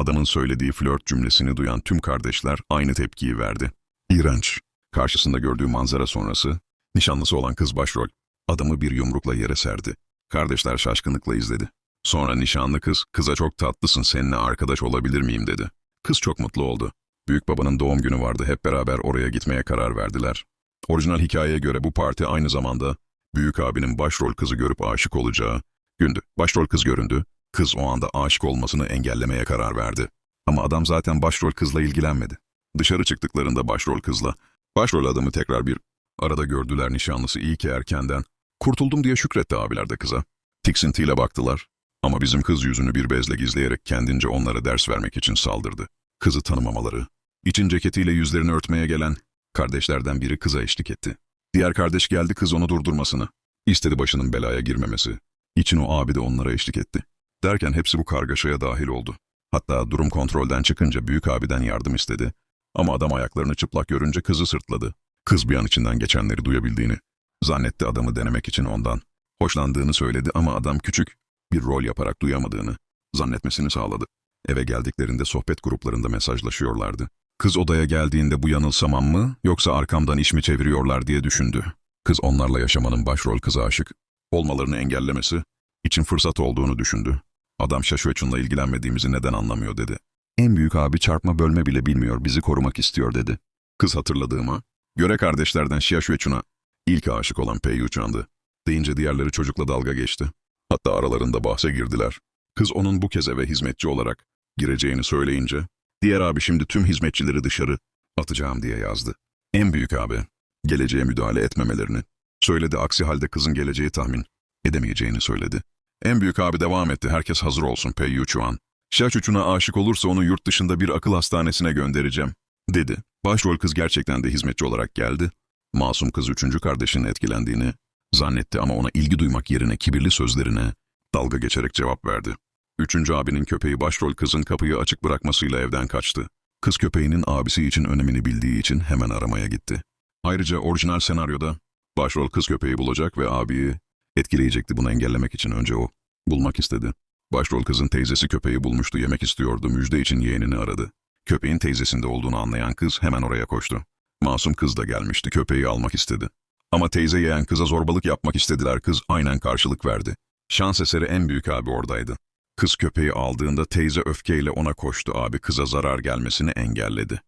Adamın söylediği flört cümlesini duyan tüm kardeşler aynı tepkiyi verdi. İğrenç. Karşısında gördüğü manzara sonrası, nişanlısı olan kız başrol, adamı bir yumrukla yere serdi. Kardeşler şaşkınlıkla izledi. Sonra nişanlı kız, kıza çok tatlısın seninle arkadaş olabilir miyim dedi. Kız çok mutlu oldu. Büyük babanın doğum günü vardı hep beraber oraya gitmeye karar verdiler. Orijinal hikayeye göre bu parti aynı zamanda büyük abinin başrol kızı görüp aşık olacağı gündü. Başrol kız göründü. Kız o anda aşık olmasını engellemeye karar verdi. Ama adam zaten başrol kızla ilgilenmedi. Dışarı çıktıklarında başrol kızla, başrol adamı tekrar bir arada gördüler nişanlısı iyi ki erkenden. Kurtuldum diye şükretti abiler de kıza. Tiksintiyle baktılar. Ama bizim kız yüzünü bir bezle gizleyerek kendince onlara ders vermek için saldırdı. Kızı tanımamaları. İçin ceketiyle yüzlerini örtmeye gelen kardeşlerden biri kıza eşlik etti. Diğer kardeş geldi kız onu durdurmasını. İstedi başının belaya girmemesi. İçin o abi de onlara eşlik etti. Derken hepsi bu kargaşaya dahil oldu. Hatta durum kontrolden çıkınca büyük abiden yardım istedi. Ama adam ayaklarını çıplak görünce kızı sırtladı. Kız bir an içinden geçenleri duyabildiğini, zannetti adamı denemek için ondan. Hoşlandığını söyledi ama adam küçük bir rol yaparak duyamadığını zannetmesini sağladı. Eve geldiklerinde sohbet gruplarında mesajlaşıyorlardı. Kız odaya geldiğinde bu yanılsamam mı yoksa arkamdan iş mi çeviriyorlar diye düşündü. Kız onlarla yaşamanın başrol kıza aşık olmalarını engellemesi için fırsat olduğunu düşündü. Adam Şaşueçun'la ilgilenmediğimizi neden anlamıyor dedi. En büyük abi çarpma bölme bile bilmiyor bizi korumak istiyor dedi. Kız hatırladığıma göre kardeşlerden Şaşueçun'a ilk aşık olan Pei Uçan'dı. Deyince diğerleri çocukla dalga geçti. Hatta aralarında bahse girdiler. Kız onun bu kez eve hizmetçi olarak gireceğini söyleyince, diğer abi şimdi tüm hizmetçileri dışarı atacağım diye yazdı. En büyük abi, geleceğe müdahale etmemelerini söyledi. Aksi halde kızın geleceği tahmin edemeyeceğini söyledi. En büyük abi devam etti. Herkes hazır olsun Pei Chuan. Şaşuçun'a aşık olursa onu yurt dışında bir akıl hastanesine göndereceğim, dedi. Başrol kız gerçekten de hizmetçi olarak geldi. Masum kız üçüncü kardeşinin etkilendiğini zannetti ama ona ilgi duymak yerine kibirli sözlerine dalga geçerek cevap verdi. Üçüncü abinin köpeği başrol kızın kapıyı açık bırakmasıyla evden kaçtı. Kız köpeğinin abisi için önemini bildiği için hemen aramaya gitti. Ayrıca orijinal senaryoda başrol kız köpeği bulacak ve abiyi etkileyecekti bunu engellemek için önce o bulmak istedi. Başrol kızın teyzesi köpeği bulmuştu yemek istiyordu müjde için yeğenini aradı. Köpeğin teyzesinde olduğunu anlayan kız hemen oraya koştu. Masum kız da gelmişti köpeği almak istedi. Ama teyze yeğen kıza zorbalık yapmak istediler kız aynen karşılık verdi. Şans eseri en büyük abi oradaydı. Kız köpeği aldığında teyze öfkeyle ona koştu abi kıza zarar gelmesini engelledi.